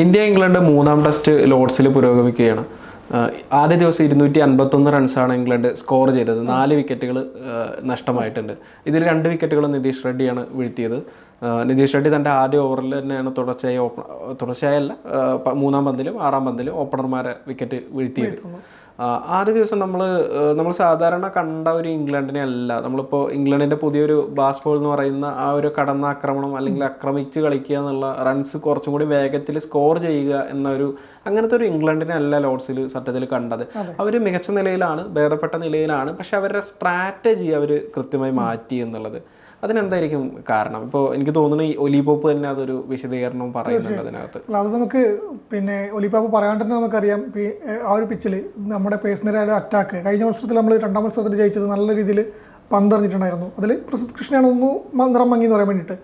India England മൂന്നാം test ലോഡ്സിൽ പുരോഗമിക്കുകയാണ്. ആദ്യ ദിവസം ഇരുന്നൂറ്റി അൻപത്തൊന്ന് റൺസാണ് ഇംഗ്ലണ്ട് സ്കോർ ചെയ്തത്. നാല് വിക്കറ്റുകൾ നഷ്ടമായിട്ടുണ്ട്. ഇതിൽ രണ്ട് വിക്കറ്റുകൾ നിതീഷ് റെഡ്ഡിയാണ് വീഴ്ത്തിയത്. നിതീഷ് റെഡ്ഡി തന്റെ ആദ്യ ഓവറിൽ തന്നെയാണ് തുടർച്ചയായി ഓപ്പ തുടർച്ചയായല്ല മൂന്നാം പന്തിലും ആറാം പന്തിലും ഓപ്പണർമാരെ വിക്കറ്റ് വീഴ്ത്തിയത്. ആദ്യ ദിവസം നമ്മൾ നമ്മൾ സാധാരണ കണ്ട ഒരു ഇംഗ്ലണ്ടിനെ അല്ല. നമ്മളിപ്പോൾ ഇംഗ്ലണ്ടിന്റെ പുതിയൊരു ബാസ്ബോൾ എന്ന് പറയുന്ന ആ ഒരു കടന്നാക്രമണം അല്ലെങ്കിൽ ആക്രമിച്ച് കളിക്കുക എന്നുള്ള റൺസ് കുറച്ചും കൂടി വേഗത്തിൽ സ്കോർ ചെയ്യുക എന്നൊരു അങ്ങനത്തെ ഒരു ഇംഗ്ലണ്ടിനെ അല്ല ലോഡ്സിൽ സത്യത്തിൽ കണ്ടത്. അവർ മികച്ച നിലയിലാണ് ഭേദപ്പെട്ട നിലയിലാണ് പക്ഷെ അവരുടെ സ്ട്രാറ്റജി അവർ കൃത്യമായി മാറ്റി എന്നുള്ളത്. അതിനെന്തായിരിക്കും കാരണം? ഇപ്പോൾ എനിക്ക് തോന്നുന്നു ഈ ഒലിപോപ്പ് തന്നെ അതൊരു വിശദീകരണം പറയുന്നുണ്ട് അതിനകത്ത്. അത് നമുക്ക് പിന്നെ ഒലിപോപ്പ് പറയാണ്ട് തന്നെ നമുക്കറിയാം. ആ ഒരു പിച്ചിൽ നമ്മുടെ പേഴ്സണലായ അറ്റാക്ക് കഴിഞ്ഞ മത്സരത്തിൽ നമ്മൾ രണ്ടാം മത്സരത്തിൽ ജയിച്ചത് നല്ല രീതിയിൽ പന്തറിഞ്ഞിട്ടുണ്ടായിരുന്നു. അതിൽ പ്രസിദ്ധ് കൃഷ്ണയാണ് ഒന്ന് മന്ത്രം നിറം മങ്ങി എന്ന് പറയാൻ വേണ്ടിയിട്ട്.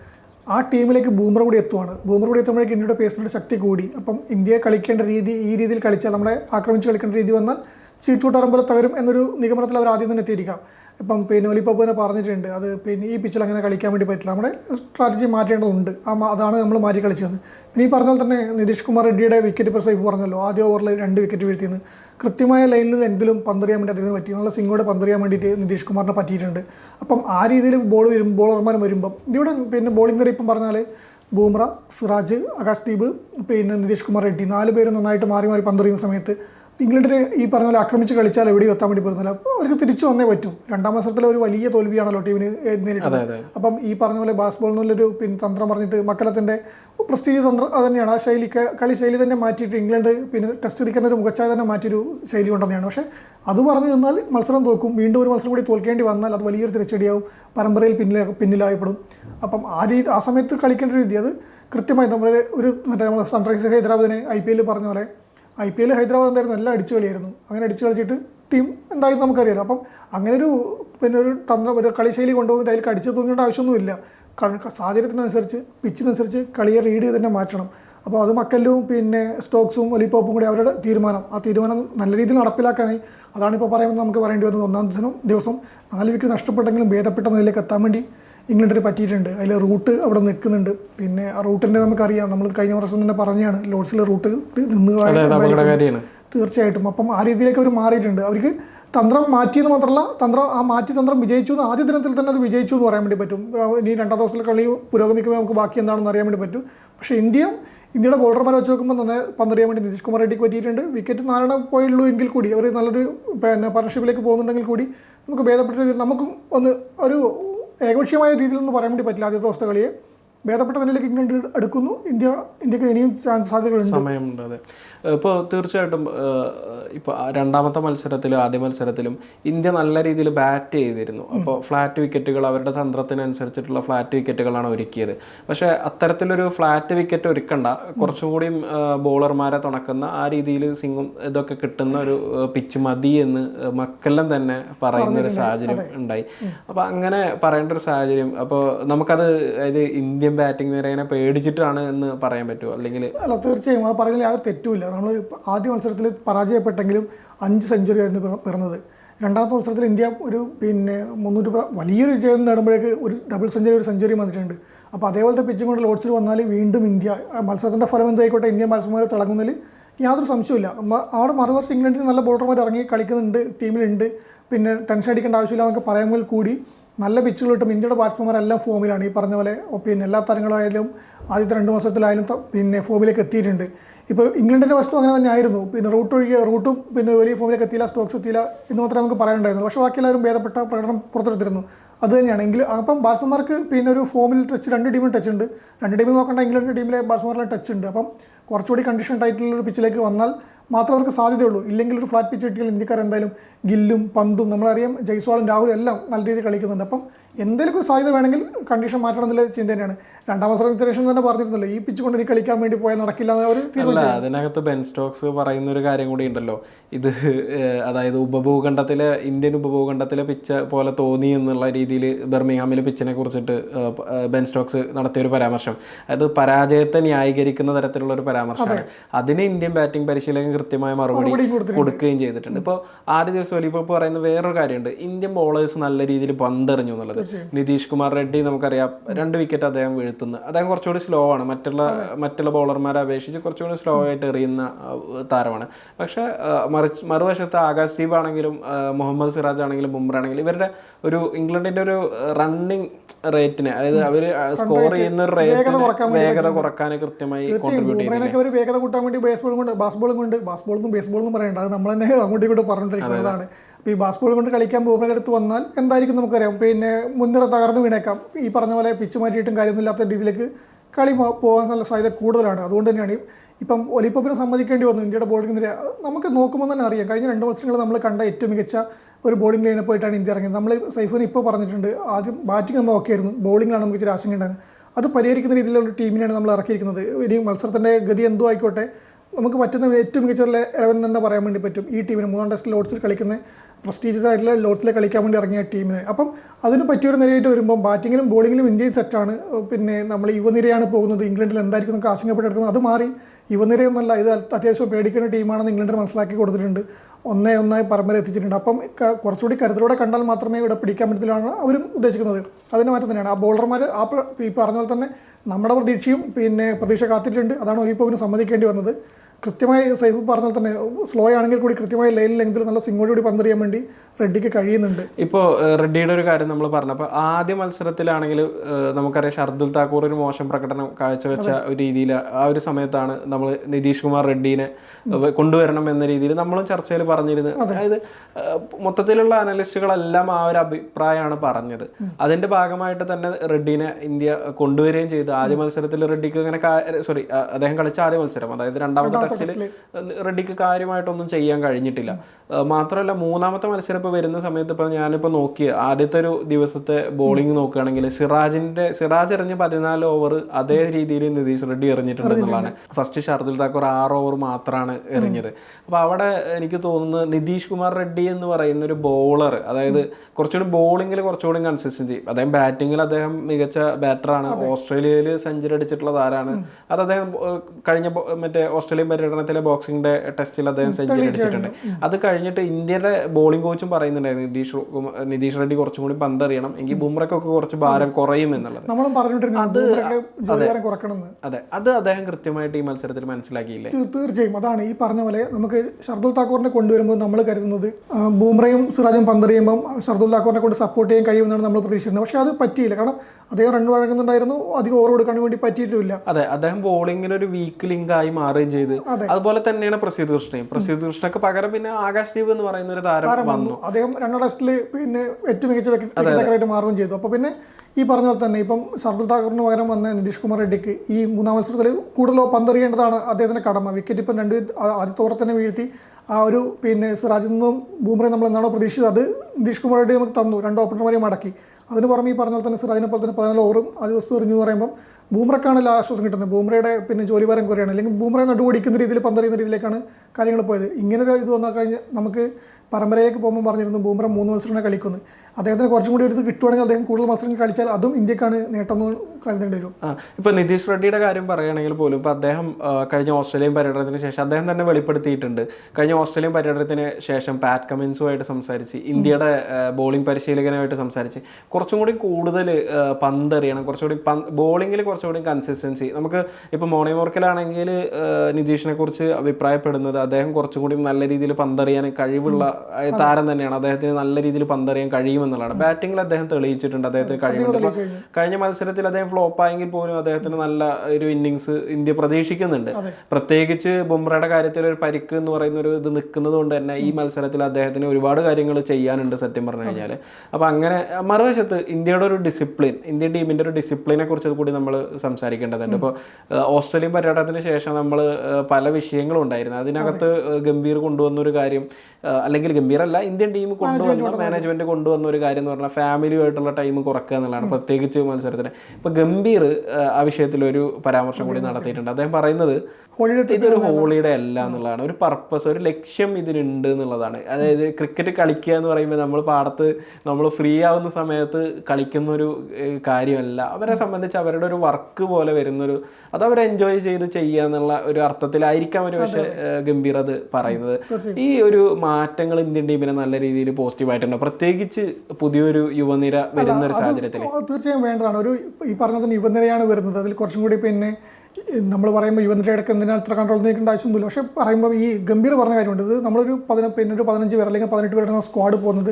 ആ ടീമിലേക്ക് ബൂമർ കൂടി എത്തുവാണ്. ബൂമർ കൂടി എത്തുമ്പോഴേക്കും ഇന്ത്യയുടെ പേഴ്സണലിന്റെ ശക്തി കൂടി. അപ്പം ഇന്ത്യയെ കളിക്കേണ്ട രീതി ഈ രീതിയിൽ കളിച്ചാൽ നമ്മുടെ ആക്രമിച്ച് കളിക്കേണ്ട രീതി വന്നാൽ ചീട്ടൂട്ടറമ്പല തകരും എന്നൊരു നിഗമനത്തിൽ അവർ ആദ്യം തന്നെ എത്തിയിരിക്കാം. ഇപ്പം പിന്നെ ഒലിപ്പപ്പ് തന്നെ പറഞ്ഞിട്ടുണ്ട്. അത് പിന്നെ ഈ പിച്ചിൽ അങ്ങനെ കളിക്കാൻ വേണ്ടി പറ്റില്ല. നമ്മുടെ സ്ട്രാറ്റജി മാറ്റേണ്ടതുണ്ട്. ആ അതാണ് നമ്മൾ മാറ്റി കളിച്ചത്. പിന്നെ ഈ പറഞ്ഞാൽ തന്നെ നിതീഷ് കുമാർ റെഡ്ഡിയുടെ വിക്കറ്റ് സൈഫ് പറഞ്ഞല്ലോ. ആദ്യ ഓവറിൽ രണ്ട് വിക്കറ്റ് വീഴ്ത്തിയെന്ന്. കൃത്യമായ ലൈനിൽ എന്തെങ്കിലും പന്തെറിയാൻ വേണ്ടി അദ്ദേഹത്തിന് പറ്റി. നല്ല സിംഗോടെ പന്തെറിയാൻ വേണ്ടിയിട്ട് നിതീഷ് കുമാറിനെ പറ്റിയിട്ടുണ്ട്. അപ്പം ആ രീതിയിൽ ബോൾ വരും ബോളർമാർ വരുമ്പം ഇവിടെ പിന്നെ ബോളിംഗ് നിര പറഞ്ഞാൽ ബൂമ്ര സിറാജ് ആകാശ്ദീപ് പിന്നെ നിതീഷ് കുമാർ റെഡ്ഡി നാല് പേര് നന്നായിട്ട് മാറി മാറി പന്തെറിയുന്ന സമയത്ത് ഇംഗ്ലണ്ടിനെ ഈ പറഞ്ഞ പോലെ ആക്രമിച്ച് കളിച്ചാൽ എവിടെയും എത്താൻ വേണ്ടി പറ്റുന്നില്ല അപ്പോൾ അവർക്ക് തിരിച്ചു വന്നേ പറ്റും. രണ്ടാം മത്സരത്തിൽ ഒരു വലിയ തോൽവിയാണല്ലോ ടീമിന് നേരിട്ടത്. അപ്പം ഈ പറഞ്ഞ പോലെ ബാസ്ബോൾ എന്നുള്ളൊരു പിന്നെ തന്ത്രം പറഞ്ഞിട്ട് മക്കലത്തിന്റെ പ്രസ്റ്റീജ് തന്ത്രം അത് തന്നെയാണ് ആ ശൈലി കളി ശൈലി തന്നെ മാറ്റിയിട്ട് ഇംഗ്ലണ്ട് പിന്നെ ടെസ്റ്റ് എടുക്കുന്ന ഒരു മുഖച്ചായ തന്നെ മാറ്റിയൊരു ശൈലി ഉണ്ടെന്നാണ്. പക്ഷേ അത് പറഞ്ഞു നിന്നാൽ മത്സരം തോക്കും വീണ്ടും ഒരു മത്സരം കൂടി തോൽക്കേണ്ടി വന്നാൽ അത് വലിയൊരു തിരിച്ചടിയാവും. പരമ്പരയിൽ പിന്നില പിന്നിലായപ്പെടും അപ്പം ആ രീതി ആ സമയത്ത് കളിക്കേണ്ട രീതി അത് കൃത്യമായി നമ്മുടെ ഒരു മറ്റേ നമ്മൾ സൺറൈസേഴ്സ് ഹൈദരാബാദിനെ ഐ പി എല്ലിൽ പറഞ്ഞ പോലെ ഐ പി എൽ ഹൈദരാബാദ് എന്തായിരുന്നു നല്ല അടിച്ചു കളിയായിരുന്നു. അങ്ങനെ അടിച്ചു കളിച്ചിട്ട് ടീം എന്തായി നമുക്കറിയാലോ അപ്പം അങ്ങനെ ഒരു പിന്നെ ഒരു തന്ത്രം ഒരു കളിശൈലി കൊണ്ടുവന്നിട്ട് അതിൽ കടിച്ചു തൂങ്ങേണ്ട ആവശ്യമൊന്നുമില്ല. സാഹചര്യത്തിനനുസരിച്ച് പിച്ചിനനുസരിച്ച് കളിയെ റീഡ് ചെയ്ത് തന്നെ മാറ്റണം. അപ്പോൾ അത് മക്കല്ലും പിന്നെ സ്റ്റോക്സും ഒലിപ്പോപ്പും കൂടി അവരുടെ തീരുമാനം. ആ തീരുമാനം നല്ല രീതിയിൽ നടപ്പിലാക്കാനായി. അതാണ് ഇപ്പോൾ പറയുമ്പോൾ നമുക്ക് പറയേണ്ടി വരുന്നത്. ഒന്നാം ദിവസം ദിവസം നാല് വിക്കറ്റ് നഷ്ടപ്പെട്ടെങ്കിലും ഭേദപ്പെട്ട നിലയിലേക്ക് എത്താൻ വേണ്ടി ഇംഗ്ലണ്ടിന് പറ്റിയിട്ടുണ്ട്. അതിൽ റൂട്ട് അവിടെ നിൽക്കുന്നുണ്ട്. പിന്നെ ആ റൂട്ടിന്റെ നമുക്കറിയാം. നമ്മൾ കഴിഞ്ഞ വർഷം തന്നെ പറഞ്ഞാണ് ലോഡ്സിലെ റൂട്ട് നിന്ന് തീർച്ചയായിട്ടും. അപ്പം ആ രീതിയിലേക്ക് അവർ മാറിയിട്ടുണ്ട്. അവർക്ക് തന്ത്രം മാറ്റിയെന്ന് മാത്രമല്ല തന്ത്രം ആ മാറ്റി തന്ത്രം വിജയിച്ചു എന്ന് ആദ്യ ദിനത്തിൽ തന്നെ അത് വിജയിച്ചു എന്ന് പറയാൻ വേണ്ടി പറ്റും. ഇനി രണ്ടാം ദിവസത്തിലെ കളി പുരോഗമിക്കുമ്പോൾ നമുക്ക് ബാക്കി എന്താണെന്ന് അറിയാൻ വേണ്ടി പറ്റും. പക്ഷേ ഇന്ത്യ ഇന്ത്യയുടെ ബോളർമാരെ വെച്ച് നോക്കുമ്പോൾ നന്നായി പന്തറിയാൻ വേണ്ടി നിതീഷ് കുമാർ റെഡ്ഡിക്ക് പറ്റിയിട്ടുണ്ട്. വിക്കറ്റ് നാലെണ്ണം പോയുള്ളൂ എങ്കിൽ കൂടി അവർ നല്ലൊരു പിന്നെ പാർട്ണർഷിപ്പിലേക്ക് പോകുന്നുണ്ടെങ്കിൽ കൂടി നമുക്ക് ഭേദപ്പെട്ട രീതിയിൽ നമുക്കും ഒന്ന് ഒരു ഏകപക്ഷീയമായ രീതിയിലൊന്നും പറയാൻ വേണ്ടി പറ്റില്ല ആദ്യത്തെ ദിവസത്തെ കളിയെ ഭേദപ്പെട്ട നിലയിലേക്ക് ഇംഗ്ലണ്ട് അടുക്കുന്നു ഇന്ത്യ ഇന്ത്യയ്ക്ക് ഇനിയും ചാൻസ് സാധ്യതകളുണ്ട്. സമയമുണ്ട് അതെ. ഇപ്പോൾ തീർച്ചയായിട്ടും ഇപ്പോൾ രണ്ടാമത്തെ മത്സരത്തിലും ആദ്യ മത്സരത്തിലും ഇന്ത്യ നല്ല രീതിയിൽ ബാറ്റ് ചെയ്തിരുന്നു. അപ്പോൾ ഫ്ലാറ്റ് വിക്കറ്റുകൾ അവരുടെ തന്ത്രത്തിനനുസരിച്ചിട്ടുള്ള ഫ്ലാറ്റ് വിക്കറ്റുകളാണ് ഒരുക്കിയത്. പക്ഷേ അത്തരത്തിലൊരു ഫ്ലാറ്റ് വിക്കറ്റ് ഒരുക്കണ്ട. കുറച്ചും കൂടിയും ബോളർമാരെ തുണക്കുന്ന ആ രീതിയിൽ സിംഗും ഇതൊക്കെ കിട്ടുന്ന ഒരു പിച്ച് മതി എന്ന് മക്കെല്ലാം തന്നെ പറയുന്ന ഒരു സാഹചര്യം ഉണ്ടായി. അപ്പോൾ അങ്ങനെ പറയേണ്ട ഒരു സാഹചര്യം. അപ്പോൾ നമുക്കത് അതായത് ഇന്ത്യൻ ബാറ്റിംഗ് നിരയെ പേടിച്ചിട്ടാണ് എന്ന് പറയാൻ പറ്റുമോ? അല്ലെങ്കിൽ അല്ല തീർച്ചയായും. ആ പറഞ്ഞാൽ യാതൊരു തെറ്റുമില്ല. നമ്മൾ ആദ്യ മത്സരത്തിൽ പരാജയപ്പെട്ടെങ്കിലും അഞ്ച് സെഞ്ചുറി ആയിരുന്നു പിറ- പിറന്നത്. രണ്ടാമത്തെ മത്സരത്തിൽ ഇന്ത്യ ഒരു പിന്നെ മുന്നൂറ്റി വലിയൊരു വിജയം നേടുമ്പോഴേക്ക് ഒരു ഡബിൾ സെഞ്ചുറി ഒരു സെഞ്ചുറി വന്നിട്ടുണ്ട്. അപ്പോൾ അതേപോലത്തെ പിച്ചും കൊണ്ട് ലോഡ്സിൽ വന്നാൽ വീണ്ടും ഇന്ത്യ മത്സരത്തിന്റെ ഫലം എന്തായിക്കോട്ടെ ഇന്ത്യൻ ബാറ്റ്സ്മാർ തിളങ്ങുന്നതിൽ യാതൊരു സംശയമില്ല അവിടെ മറുവർഷം ഇംഗ്ലണ്ടിൽ നല്ല ബോളർമാർ ഇറങ്ങി കളിക്കുന്നുണ്ട് ടീമിലുണ്ട് പിന്നെ ടെൻഷൻ അടിക്കേണ്ട ആവശ്യമില്ല എന്നൊക്കെ പറയുമ്പോൾ കൂടി നല്ല പിച്ചുകൾ കിട്ടും. ഇന്ത്യയുടെ ബാറ്റ്സ്മാരെല്ലാം ഫോമിലാണ് ഈ പറഞ്ഞ പോലെ പിന്നെ എല്ലാ താരങ്ങളായാലും ആദ്യത്തെ രണ്ട് മാസത്തിലായാലും പിന്നെ ഫോമിലേക്ക് എത്തിയിട്ടുണ്ട്. ഇപ്പോൾ ഇംഗ്ലണ്ടിന്റെ വസ്തു അങ്ങനെ തന്നെ ആയിരുന്നു. പിന്നെ റൂട്ട് ഒഴികെ റൂട്ടും പിന്നെ വലിയ ഫോമിലേക്ക് എത്തിയില്ല സ്റ്റോക്സ് എത്തിയില്ല എന്ന് മാത്രമേ നമുക്ക് പറയാനുണ്ടായിരുന്നു. പക്ഷേ ബാക്കി എല്ലാവരും ഭേദപ്പെട്ട പ്രകടനം പുറത്തെടുത്തിരുന്നു. അത് തന്നെയാണ്. എങ്കിൽ അപ്പം ബാറ്റ്സ്മാർക്ക് പിന്നെ ഒരു ഫോമിൽ ടച്ച് രണ്ട് ടീമിൽ ടച്ച് ഉണ്ട്. രണ്ട് ടീമിൽ നോക്കേണ്ട ഇംഗ്ലണ്ട് ടീമിലെ ബാറ്റ്സ്മാരിലെ ടച്ച് ഉണ്ട്. അപ്പം കുറച്ചുകൂടി കണ്ടീഷൻ ടൈറ്റിലുള്ള ഒരു പിച്ചിലേക്ക് വന്നാൽ മാത്രമേ അവർക്ക് സാധ്യതയുള്ളൂ. ഇല്ലെങ്കിൽ ഒരു ഫ്ലാറ്റ് പിച്ച് കിട്ടിയാൽ ഇന്ത്യക്കാർ എന്തായാലും ഗില്ലും പന്തും നമ്മളറിയാം ജയ്സ്വാളും രാഹുലും എല്ലാം നല്ല രീതിയിൽ കളിക്കുന്നുണ്ട്. അപ്പം എന്തെങ്കിലും സാധ്യത വേണമെങ്കിൽ കണ്ടീഷൻ മാറ്റണം എന്നുള്ള ചിന്ത തന്നെയാണ്. രണ്ടാം അവസരം തന്നെ പറഞ്ഞിരുന്നല്ലോ. ഈ പിച്ച് കൊണ്ട് ഇനി കളിക്കാൻ വേണ്ടി പോയാൽ നടക്കില്ല അവർ അല്ല അതിനകത്ത് ബെൻ സ്റ്റോക്സ് പറയുന്ന ഒരു കാര്യം കൂടി ഉണ്ടല്ലോ. ഇത് അതായത് ഉപഭൂഖണ്ഡത്തിലെ ഇന്ത്യൻ ഉപഭൂഖണ്ഡത്തിലെ പിച്ച് പോലെ തോന്നി എന്നുള്ള രീതിയിൽ ബെർമിംഗ്ഹാമിലെ പിച്ചിനെ കുറിച്ചിട്ട് ബെൻ സ്റ്റോക്സ് നടത്തിയ ഒരു പരാമർശം. അതായത് പരാജയത്തെ ന്യായീകരിക്കുന്ന തരത്തിലുള്ള ഒരു പരാമർശമാണ്. അതിന് ഇന്ത്യൻ ബാറ്റിംഗ് പരിശീലകൻ കൃത്യമായ മറുപടി കൊടുക്കുകയും ചെയ്തിട്ടുണ്ട്. ഇപ്പോൾ ആദ്യ ദിവസം ഒലിപ്പോ പറയുന്ന വേറൊരു കാര്യമുണ്ട്. ഇന്ത്യൻ ബോളേഴ്സ് നല്ല രീതിയിൽ പന്തെറിഞ്ഞു എന്നുള്ളത്. നിതീഷ് കുമാർ റെഡ്ഡി നമുക്കറിയാം. രണ്ട് വിക്കറ്റ് അദ്ദേഹം വീഴ്ത്തുന്നു. അദ്ദേഹം കുറച്ചുകൂടി സ്ലോ ആണ്. മറ്റുള്ള മറ്റുള്ള ബോളർമാരെ അപേക്ഷിച്ച് കുറച്ചുകൂടി സ്ലോ ആയിട്ട് എറിയുന്ന താരമാണ്. പക്ഷേ മറിച്ച് മറുവശത്ത് ആകാശ് ദീപ് ആണെങ്കിലും മുഹമ്മദ് സിറാജ് ആണെങ്കിലും ബുംറ ആണെങ്കിലും ഇവരുടെ ഒരു ഇംഗ്ലണ്ടിന്റെ ഒരു റണ്ണിങ് റേറ്റിന് അതായത് അവർ സ്കോർ ചെയ്യുന്ന ഒരു റേറ്റ് വേഗത കുറയ്ക്കാൻ കൃത്യമായി കോൺട്രിബ്യൂട്ട് വേഗത കൂട്ടാൻ വേണ്ടി ബേസ്ബോളും കൊണ്ട് ബാസ്ബോളും കൊണ്ട് ബാസ്ബോളും ബേസ്ബോളും പറയേണ്ട അത് നമ്മൾ തന്നെ അങ്ങോട്ടും ഇങ്ങോട്ടും പറഞ്ഞിട്ടിരിക്കുന്നതാണ് ഈ ബാസ്ബോൾ കൊണ്ട് കളിക്കാൻ അടുത്ത് വന്നാൽ എന്തായിരിക്കും നമുക്കറിയാം. പിന്നെ മുൻനിര തകർന്നു വീണേക്കാം. ഈ പറഞ്ഞ പോലെ പിച്ച് മാറ്റിയിട്ടും കാര്യമൊന്നുമില്ലാത്ത രീതിയിലേക്ക് കളി പോകാൻ നല്ല സാധ്യത കൂടുതലാണ്. അതുകൊണ്ട് തന്നെയാണ് ഇപ്പം ഒലിപ്പപ്പിനെ സമ്മതിക്കേണ്ടി വന്നു. ഇന്ത്യയുടെ ബോളിംഗ് നിര നമുക്ക് നോക്കുമ്പോൾ തന്നെ അറിയാം. കഴിഞ്ഞ രണ്ട് മത്സരങ്ങൾ നമ്മൾ കണ്ട ഏറ്റവും മികച്ച ഒരു ബോളിംഗ് ലൈനപ്പ് പോയിട്ടാണ് ഇന്ത്യ ഇറങ്ങിയത്. നമ്മൾ സൈഫിന് ഇപ്പോൾ പറഞ്ഞിട്ടുണ്ട്. ആദ്യം ബാറ്റിംഗ് നമ്മൾ ഓക്കെ ആയിരുന്നു. ബോളിംഗിലാണ് നമുക്ക് ഇച്ചിരി ആശങ്ക ഉണ്ടായിരുന്നത്. അത് പരിഹരിക്കുന്ന രീതിയിലുള്ള ടീമിനെയാണ് നമ്മൾ ഇറക്കിയിരിക്കുന്നത്. ഇനി മത്സരത്തിന്റെ ഗതി എന്തോ ആയിക്കോട്ടെ. നമുക്ക് പറ്റുന്ന ഏറ്റവും മികച്ച ഇലവൻ തന്നെ പറയാൻ വേണ്ടി പറ്റും. ഈ ടീമിന് മൂന്നാം ടെസ്റ്റിൽ ഓട്സിൽ കളിക്കുന്ന പ്രസ്റ്റീജിയസ് ആയിട്ടുള്ള ലോഡ്സിൽ കളിക്കാൻ വേണ്ടി ഇറങ്ങിയ ടീമിന് അപ്പം അതിന് പറ്റിയൊരു നിരയായിട്ട് വരുമ്പോൾ ബാറ്റിങ്ങിലും ബോളിങ്ങിലും ഇന്ത്യൻ സെറ്റാണ് പിന്നെ നമ്മൾ യുവനിരയാണ് പോകുന്നത്. ഇംഗ്ലണ്ടിൽ എന്തായിരിക്കും നമുക്ക് ആശങ്കപ്പെട്ടെടുക്കുന്നത് അത് മാറി. യുവനിരയൊന്നല്ല ഇത് അത്യാവശ്യം പേടിക്കുന്ന ടീമാണെന്ന് ഇംഗ്ലണ്ടിൽ മനസ്സിലാക്കി കൊടുത്തിട്ടുണ്ട്. ഒന്നേ ഒന്നായി പരമ്പര എത്തിച്ചിട്ടുണ്ട്. അപ്പം കുറച്ചുകൂടി കരുതലോടെ കണ്ടാൽ മാത്രമേ ഇവിടെ പിടിക്കാൻ പറ്റത്തില്ലാണ് അവരും ഉദ്ദേശിക്കുന്നത്. അതിന് മാറ്റം തന്നെയാണ്. ആ ബോളർമാർ ആ ഈ പറഞ്ഞ പോലെ തന്നെ നമ്മുടെ പ്രതീക്ഷയും പിന്നെ പ്രതീക്ഷ കാത്തിട്ടുണ്ട്. അതാണ് ഒലിപ്പോവിന് സമ്മതിക്കേണ്ടി വന്നത്. കൃത്യമായി സൈഫ് പറഞ്ഞാൽ തന്നെ സ്ലോ ആണെങ്കിൽ കൂടി കൃത്യമായി ലൈൻ ലെങ്തിൽ നല്ല സിങ്ങോടി കൂടി പന്തറിയാൻ വേണ്ടി റെഡ്ഡിക്ക് കഴിയുന്നുണ്ട്. ഇപ്പോൾ റെഡ്ഡിയുടെ ഒരു കാര്യം നമ്മൾ പറഞ്ഞപ്പോൾ ആദ്യ മത്സരത്തിലാണെങ്കിൽ നമുക്കറിയാം ഷർദുൽ താക്കൂർ ഒരു മോശം പ്രകടനം കാഴ്ചവെച്ച ഒരു രീതിയിൽ ആ ഒരു സമയത്താണ് നമ്മൾ നിതീഷ് കുമാർ റെഡ്ഡിനെ കൊണ്ടുവരണം എന്ന രീതിയിൽ നമ്മളും ചർച്ചയിൽ പറഞ്ഞിരുന്നത്. അതായത് മൊത്തത്തിലുള്ള അനലിസ്റ്റുകളെല്ലാം ആ ഒരു അഭിപ്രായമാണ് പറഞ്ഞത്. അതിന്റെ ഭാഗമായിട്ട് തന്നെ റെഡ്ഡിനെ ഇന്ത്യ കൊണ്ടുവരികയും ചെയ്തു. ആദ്യ മത്സരത്തിൽ റെഡ്ഡിക്ക് അങ്ങനെ സോറി അദ്ദേഹം കളിച്ച ആദ്യ മത്സരം അതായത് രണ്ടാമത്തെ ടെസ്റ്റിൽ റെഡിക്ക് കാര്യമായിട്ടൊന്നും ചെയ്യാൻ കഴിഞ്ഞിട്ടില്ല. മാത്രമല്ല മൂന്നാമത്തെ മത്സരം ഇപ്പോൾ വരുന്ന സമയത്ത് ഇപ്പോൾ ഞാനിപ്പോൾ നോക്കി ആദ്യത്തെ ഒരു ദിവസത്തെ ബോളിംഗ് നോക്കുകയാണെങ്കിൽ സിറാജിന്റെ സിറാജ് എറിഞ്ഞ പതിനാല് ഓവർ അതേ രീതിയിൽ നിതീഷ് റെഡ്ഡി എറിഞ്ഞിട്ടുണ്ട് എന്നുള്ളതാണ്. ഫസ്റ്റ് ഷർദുൽ താക്കൂർ ആറ് ഓവർ മാത്രമാണ് എറിഞ്ഞത്. അപ്പോൾ അവിടെ എനിക്ക് തോന്നുന്നത് നിതീഷ് കുമാർ റെഡ്ഡി എന്ന് പറയുന്ന ഒരു ബോളർ അതായത് കുറച്ചുകൂടി ബോളിങ്ങിൽ കുറച്ചുകൂടി കൺസിസ്റ്റൻസി അദ്ദേഹം ബാറ്റിങ്ങിൽ അദ്ദേഹം മികച്ച ബാറ്ററാണ് ഓസ്ട്രേലിയയിൽ സെഞ്ചുറി അടിച്ചിട്ടുള്ള താരാണ് അത് അദ്ദേഹം കഴിഞ്ഞ മറ്റേ ഓസ്ട്രേലിയൻ പര്യടനത്തിലെ ബോക്സിംഗിന്റെ ടെസ്റ്റിൽ അദ്ദേഹം സെഞ്ചുറി അടിച്ചിട്ടുണ്ട്. അത് കഴിഞ്ഞിട്ട് ഇന്ത്യയുടെ ബോളിംഗ് കോച്ചും പറയുന്നുണ്ടായിരുന്നു നിതീഷ് നിതീഷ് റെഡ്ഡി കുറച്ചും കൂടി പന്തറിയണം. എങ്കിൽ ബുംറയ്ക്കൊക്കെ കുറച്ച് ഭാരം കുറയും എന്നുള്ളത്. അതെ അത്. അദ്ദേഹം കൃത്യമായിട്ട് ഈ മത്സരത്തിൽ മനസ്സിലാക്കിയില്ല? തീർ- തീർച്ചയായും. അതാണ് ഈ പറഞ്ഞ പോലെ നമുക്ക് ഷർദുൽ താക്കൂറിനെ കൊണ്ടുവരുമ്പോൾ നമ്മൾ കരുതുന്നത് ബൂംറയും സിറാജും പന്തറിയുമ്പം ഷർദുൽ താക്കൂറിനെ കൊണ്ട് സപ്പോർട്ട് ചെയ്യാൻ കഴിയുമെന്നാണ് നമ്മൾ പ്രതീക്ഷിക്കുന്നത് പക്ഷെ അത് പറ്റിയില്ല. കാരണം അദ്ദേഹം റൺ വഴങ്ങുന്നുണ്ടായിരുന്നു അധികം ഓവർ കൊടുക്കാൻ വേണ്ടി പറ്റിയിട്ടില്ല അതെ. അദ്ദേഹം ബോളിങ്ങിൽ ഒരു വീക്ക് ലിങ്ക് ആയി മാറുകയും ചെയ്ത്. അതുപോലെ തന്നെയാണ് പ്രസീത് കൃഷ്ണയും. പ്രസീത് കൃഷ്ണക്ക് പകരം പിന്നെ ആകാശ് ദീപ് എന്ന് പറയുന്ന ഒരു താരം വന്നു. അദ്ദേഹം രണ്ടാം ടെസ്റ്റിൽ പിന്നെ ഏറ്റവും മികച്ച വ്യക്തികളായിട്ട് മാറുകയും ചെയ്തു. അപ്പോൾ പിന്നെ ഈ പറഞ്ഞ പോലെ തന്നെ ഇപ്പം സർദുൽ താക്കൂറിന് പകരം വന്ന നിതീഷ് കുമാർ റെഡ്ഡിക്ക് ഈ മൂന്നാം മത്സരത്തിൽ കൂടുതലോ പന്തെറിയേണ്ടതാണ് അദ്ദേഹത്തിന്റെ കടമ. വിക്കറ്റ് ഇപ്പം രണ്ട് ആദ്യത്തെ ഓവർ തന്നെ വീഴ്ത്തി ആ ഒരു പിന്നെ സിറാജിൽ നിന്നും ബൂമറെ നമ്മൾ എന്താണോ പ്രതീക്ഷിച്ചത് അത് നിതീഷ് കുമാർ റെഡ്ഡി നമുക്ക് തന്നു. രണ്ട് ഓപ്പണർമാരെയും മടക്കി അതിന് പുറമെ ഈ പറഞ്ഞ പോലെ തന്നെ സിറാജിനെ പോലെ തന്നെ പതിനാല് ഓവറും ആ ദിവസം എറിഞ്ഞു എന്ന് പറയുമ്പം ബൂമറക്കാണല്ലോ ആശ്വാസം കിട്ടുന്നത്. ബൂമറയുടെ പിന്നെ ജോലിഭാരം കുറയാണ്. അല്ലെങ്കിൽ ബൂമറ നടുപടിക്കുന്ന രീതിയിൽ പന്തറിയുന്ന രീതിയിലേക്കാണ് കാര്യങ്ങൾ പോയത്. ഇങ്ങനൊരു ഇത് വന്നാൽ കഴിഞ്ഞ് നമുക്ക് പരമ്പരയിലേക്ക് പോകുമ്പോൾ പറഞ്ഞിരുന്നു ബൂമറ മൂന്ന് മത്സരമാണ് കളിക്കുന്നത്. അദ്ദേഹത്തിന് കുറച്ചും കൂടി ഒരു ഇത് കിട്ടുവാണെങ്കിൽ അദ്ദേഹം കൂടുതൽ മത്സരങ്ങൾ കളിച്ചാൽ അതും ഇന്ത്യക്കാണ് നേട്ടം കരുതേണ്ടി വരും ആ, ഇപ്പൊ നിതീഷ് റെഡ്ഡിയുടെ കാര്യം പറയുകയാണെങ്കിൽ പോലും ഇപ്പൊ അദ്ദേഹം കഴിഞ്ഞ ഓസ്ട്രേലിയൻ പര്യടനത്തിന് ശേഷം അദ്ദേഹം തന്നെ വെളിപ്പെടുത്തിയിട്ടുണ്ട്. കഴിഞ്ഞ ഓസ്ട്രേലിയൻ പര്യടനത്തിന് ശേഷം പാറ്റ് കമിൻസുമായിട്ട് സംസാരിച്ച് ഇന്ത്യയുടെ ബോളിംഗ് പരിശീലകനുമായിട്ട് സംസാരിച്ച് കുറച്ചും കൂടി കൂടുതൽ പന്തെറിയണം കുറച്ചുകൂടി ബോളിങ്ങിൽ കുറച്ചുകൂടി കൺസിസ്റ്റൻസി നമുക്ക് ഇപ്പൊ മോണിമോർക്കിലാണെങ്കിൽ നിതീഷിനെ കുറിച്ച് അഭിപ്രായപ്പെടുന്നത് അദ്ദേഹം കുറച്ചും കൂടി നല്ല രീതിയിൽ പന്തെറിയാൻ കഴിവുള്ള താരം തന്നെയാണ്. അദ്ദേഹത്തിന് നല്ല രീതിയിൽ പന്തെറിയാൻ കഴിയുമെന്നുള്ളതാണ്. ബാറ്റിംഗിൽ അദ്ദേഹം തെളിയിച്ചിട്ടുണ്ട് അദ്ദേഹത്തിന് കഴിവുണ്ട്. കഴിഞ്ഞ മത്സരത്തിൽ അദ്ദേഹം ഫ്ലോപ്പ് ആയെങ്കിൽ പോലും അദ്ദേഹത്തിന് നല്ല ഒരു ഇന്നിങ്സ് ഇന്ത്യ പ്രതീക്ഷിക്കുന്നുണ്ട്. പ്രത്യേകിച്ച് ബുംറയുടെ കാര്യത്തിൽ ഒരു പരിക്ക് എന്ന് പറയുന്ന ഒരു ഇത് നിൽക്കുന്നത് കൊണ്ട് തന്നെ ഈ മത്സരത്തിൽ അദ്ദേഹത്തിന് ഒരുപാട് കാര്യങ്ങൾ ചെയ്യാനുണ്ട് സത്യം പറഞ്ഞു കഴിഞ്ഞാൽ അപ്പോൾ അങ്ങനെ മറുവശത്ത് ഇന്ത്യയുടെ ഒരു ഡിസിപ്ലിൻ ഇന്ത്യൻ ടീമിന്റെ ഒരു ഡിസിപ്ലിനെ കുറിച്ച് കൂടി നമ്മൾ സംസാരിക്കേണ്ടതുണ്ട്. ഇപ്പോൾ ഓസ്ട്രേലിയൻ പര്യടനത്തിന് ശേഷം നമ്മൾ പല വിഷയങ്ങളും ഉണ്ടായിരുന്നു. അതിനകത്ത് ഗംഭീർ കൊണ്ടുവന്നൊരു കാര്യം അല്ലെങ്കിൽ ഗംഭീറല്ല അല്ല ഇന്ത്യൻ ടീം കൊണ്ടുവന്ന മാനേജ്മെന്റ് കൊണ്ടുവന്ന ഒരു കാര്യം എന്ന് പറഞ്ഞാൽ ഫാമിലിയുമായിട്ടുള്ള ടൈം കുറക്കുക എന്നുള്ളതാണ് പ്രത്യേകിച്ച് മത്സരത്തിന്. ഇപ്പൊ ഗംഭീർ ആ വിഷയത്തിൽ ഒരു പരാമർശം കൂടി നടത്തിയിട്ടുണ്ട്. അദ്ദേഹം പറയുന്നത് ഹോളിഡേ ഇതൊരു ഹോളിഡേ അല്ല എന്നുള്ളതാണ്. ഒരു പർപ്പസ് ഒരു ലക്ഷ്യം ഇതിനുണ്ട് എന്നുള്ളതാണ്. അതായത് ക്രിക്കറ്റ് കളിക്കുക എന്ന് പറയുമ്പോൾ നമ്മൾ പാടത്ത് നമ്മൾ ഫ്രീ ആവുന്ന സമയത്ത് കളിക്കുന്ന ഒരു കാര്യമല്ല. അവരെ സംബന്ധിച്ച് അവരുടെ ഒരു വർക്ക് പോലെ വരുന്നൊരു അത് അവർ എൻജോയ് ചെയ്ത് ചെയ്യുക എന്നുള്ള ഒരു അർത്ഥത്തിലായിരിക്കാം ഒരു പക്ഷേ ഗംഭീർ അത് പറയുന്നത്. ഈ ഒരു മാറ്റങ്ങൾ ഇന്ത്യൻ ടീമിനെ നല്ല രീതിയിൽ പോസിറ്റീവായിട്ടുണ്ട്? പ്രത്യേകിച്ച് പുതിയൊരു യുവനിര വരുന്ന ഒരു സാഹചര്യത്തിൽ തീർച്ചയായും വേണ്ടതാണ്. ഒരു ഈ പറഞ്ഞതിന് യുവനിരയാണ് വരുന്നത്. അതിൽ കുറച്ചും കൂടി പിന്നെ നമ്മൾ പറയുമ്പോൾ യുവനിരയുടെ എന്തിനാ അത്ര കൺട്രോൾ നീക്കേണ്ട ആവശ്യമൊന്നുമില്ല. പക്ഷേ പറയുമ്പോൾ ഈ ഗംഭീർ പറഞ്ഞ കാര്യമുണ്ട്. ഇത് നമ്മളൊരു പതിന പിന്നെ ഒരു പതിനഞ്ച് പേർ അല്ലെങ്കിൽ പതിനെട്ട് പേരുടെ സ്ക്വാഡ് പോകുന്നത്.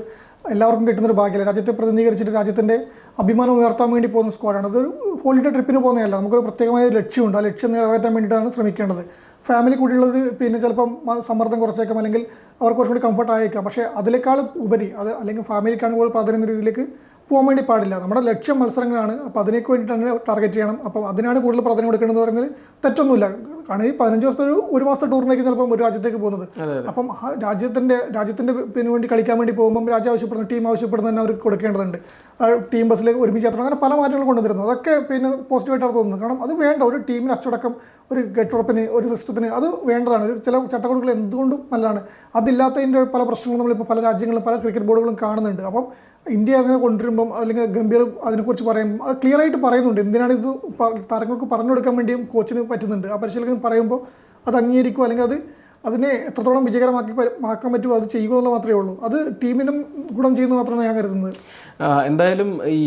എല്ലാവർക്കും കിട്ടുന്നൊരു ഭാഗ്യമല്ല? രാജ്യത്തെ പ്രതിനിധീകരിച്ചിട്ട് രാജ്യത്തിന്റെ അഭിമാനം ഉയർത്താൻ വേണ്ടി പോകുന്ന സ്ക്വാഡാണ് അതൊരു ഹോളിഡേ ട്രിപ്പിന് പോകുന്നതല്ല. നമുക്കൊരു പ്രത്യേകമായ ലക്ഷ്യമുണ്ട്. ആ ലക്ഷ്യം നിറവേറ്റാൻ വേണ്ടിയിട്ടാണ് ശ്രമിക്കേണ്ടത്. ഫാമിലി കൂടിയുള്ളത് പിന്നെ ചിലപ്പം സമ്മർദ്ദം കുറച്ചേക്കാം അല്ലെങ്കിൽ അവർക്ക് കുറച്ചും കൂടി കംഫർട്ട് ആയേക്കാം. പക്ഷേ അതിനേക്കാൾ ഉപരി അത് അല്ലെങ്കിൽ ഫാമിലിക്കാണ് കൂടുതൽ പ്രാധാന്യം രീതിയിലേക്ക് പോകാൻ വേണ്ടി പാടില്ല. നമ്മുടെ ലക്ഷ്യം മത്സരങ്ങളാണ്. അപ്പോൾ അതിനേക്ക് വേണ്ടിയിട്ടാണ് ടാർഗറ്റ് ചെയ്യണം. അപ്പോൾ അതിനാണ് കൂടുതൽ പ്രാധാന്യം കൊടുക്കേണ്ടത് പറയുന്നത് തെറ്റൊന്നുമില്ല. കാരണം ഈ പതിനഞ്ച് ദിവസത്തെ ഒരു ഒരു മാസത്തെ ടൂറിനേക്ക് ചിലപ്പം ഒരു രാജ്യത്തേക്ക് പോകുന്നത്. അപ്പം ആ രാജ്യത്തിന്റെ രാജ്യത്തിന്റെ പിന്നെ വേണ്ടി കളിക്കാൻ വേണ്ടി പോകുമ്പം രാജ്യം ആവശ്യപ്പെടുന്ന ടീം ആവശ്യപ്പെടുന്ന തന്നെ അവർക്ക് കൊടുക്കേണ്ടതുണ്ട്. ആ ടീം ബസ്സിലേക്ക് ഒരുമിച്ച് എത്തണം അങ്ങനെ പല മാറ്റങ്ങൾ കൊണ്ടുവരുന്നത് അതൊക്കെ പിന്നെ പോസിറ്റീവായിട്ടാണ് തോന്നുന്നത്. കാരണം അത് വേണ്ട. ഒരു ടീമിന് അച്ചടക്കം ഒരു കെട്ടുറപ്പിന് ഒരു സിസ്റ്റത്തിന് അത് വേണ്ടതാണ്. ഒരു ചില ചട്ടക്കൂടുകൾ എന്തുകൊണ്ടും നല്ലതാണ്. അതില്ലാത്തതിന്റെ പല പ്രശ്നങ്ങളും നമ്മളിപ്പോൾ പല രാജ്യങ്ങളും പല ക്രിക്കറ്റ് ബോർഡുകളും കാണുന്നുണ്ട്. അപ്പം ഇന്ത്യ അങ്ങനെ കൊണ്ടുവരുമ്പം അല്ലെങ്കിൽ ഗംഭീർ അതിനെക്കുറിച്ച് പറയുമ്പോൾ അത് ക്ലിയർ ആയിട്ട് പറയുന്നുണ്ട്. എന്തിനാണ് ഇത് താരങ്ങൾക്ക് പറഞ്ഞു കൊടുക്കാൻ വേണ്ടിയും കോച്ചിന് പറ്റുന്നുണ്ട്? ആ പരിശീലകൻ പറയുമ്പോൾ അത് അംഗീകരിക്കും അല്ലെങ്കിൽ അത് അതിനെ എത്രത്തോളം വിജയകരമാക്കി മാക്കാൻ പറ്റുമോ അത് ചെയ്യുക എന്നുള്ളത് മാത്രമേ ഉള്ളൂ. അത് ടീമിനും ഗുണം ചെയ്യുന്ന മാത്രമാണ് ഞാൻ കരുതുന്നത്. എന്തായാലും ഈ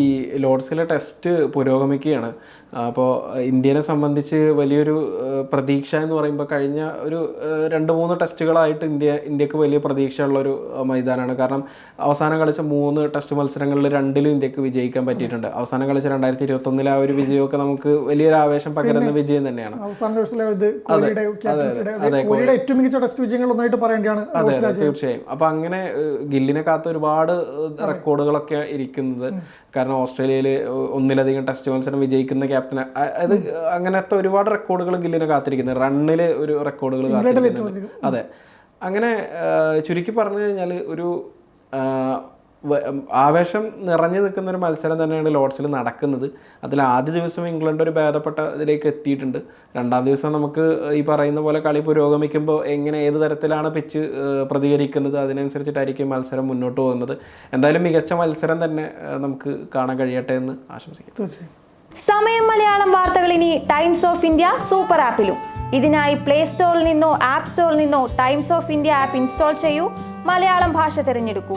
ലോർഡ്സിലെ ടെസ്റ്റ് പുരോഗമിക്കുകയാണ്. അപ്പോൾ ഇന്ത്യനെ സംബന്ധിച്ച് വലിയൊരു പ്രതീക്ഷ എന്ന് പറയുമ്പോൾ കഴിഞ്ഞ ഒരു രണ്ട് മൂന്ന് ടെസ്റ്റുകളായിട്ട് ഇന്ത്യ ഇന്ത്യയ്ക്ക് വലിയ പ്രതീക്ഷയുള്ളൊരു മൈതാനമാണ് കാരണം അവസാനം കളിച്ച മൂന്ന് ടെസ്റ്റ് മത്സരങ്ങളിൽ രണ്ടിലും ഇന്ത്യയ്ക്ക് വിജയിക്കാൻ പറ്റിയിട്ടുണ്ട്. അവസാനം കളിച്ച രണ്ടായിരത്തി ഇരുപത്തൊന്നിലെ ആ ഒരു വിജയമൊക്കെ നമുക്ക് വലിയൊരു ആവേശം പകരുന്ന വിജയം തന്നെയാണ്. ഏറ്റവും മികച്ച ടെസ്റ്റ് പറയേണ്ടതാണ് തീർച്ചയായും. അപ്പൊ അങ്ങനെ ഗില്ലിനെ കാത്ത ഒരുപാട് റെക്കോർഡുകളൊക്കെ ഇരിക്കുന്നത്. കാരണം ഓസ്ട്രേലിയയിൽ ഒന്നിലധികം ടെസ്റ്റ് മത്സരം വിജയിക്കുന്ന ക്യാപ്റ്റൻ അത് അങ്ങനത്തെ ഒരുപാട് റെക്കോർഡുകൾ ഗില്ലിനെ കാത്തിരിക്കുന്നത് റണ്ണിൽ ഒരു റെക്കോർഡുകൾ കാത്തിരിക്കുന്നുണ്ട് അതെ. അങ്ങനെ ചുരുക്കി പറഞ്ഞു കഴിഞ്ഞാൽ ഒരു ആവേശം നിറഞ്ഞു നിൽക്കുന്ന ഒരു മത്സരം തന്നെയാണ് ലോഡ്സിൽ നടക്കുന്നത്. അതിൽ ആദ്യ ദിവസം ഇംഗ്ലണ്ട് ഒരു ഭേദപ്പെട്ട ഇതിലേക്ക് എത്തിയിട്ടുണ്ട്. രണ്ടാം ദിവസം നമുക്ക് ഈ പറയുന്ന പോലെ കളി പുരോഗമിക്കുമ്പോൾ എങ്ങനെ ഏത് തരത്തിലാണ് പിച്ച് പ്രതികരിക്കുന്നത് അതിനനുസരിച്ചിട്ടായിരിക്കും മത്സരം മുന്നോട്ട് പോകുന്നത്. എന്തായാലും മികച്ച മത്സരം തന്നെ നമുക്ക് കാണാൻ കഴിയട്ടെ എന്ന് ആശംസിക്കുന്നു. സമയം മലയാളം വാർത്തകൾ ഇനി ടൈംസ് ഓഫ് ഇന്ത്യ സൂപ്പർ ആപ്പിലും. ഇതിനായി പ്ലേ സ്റ്റോറിൽ നിന്നോ ആപ്പ് സ്റ്റോറിൽ നിന്നോ Times of India app install ചെയ്യൂ. മലയാളം ഭാഷ തിരഞ്ഞെടുക്കൂ.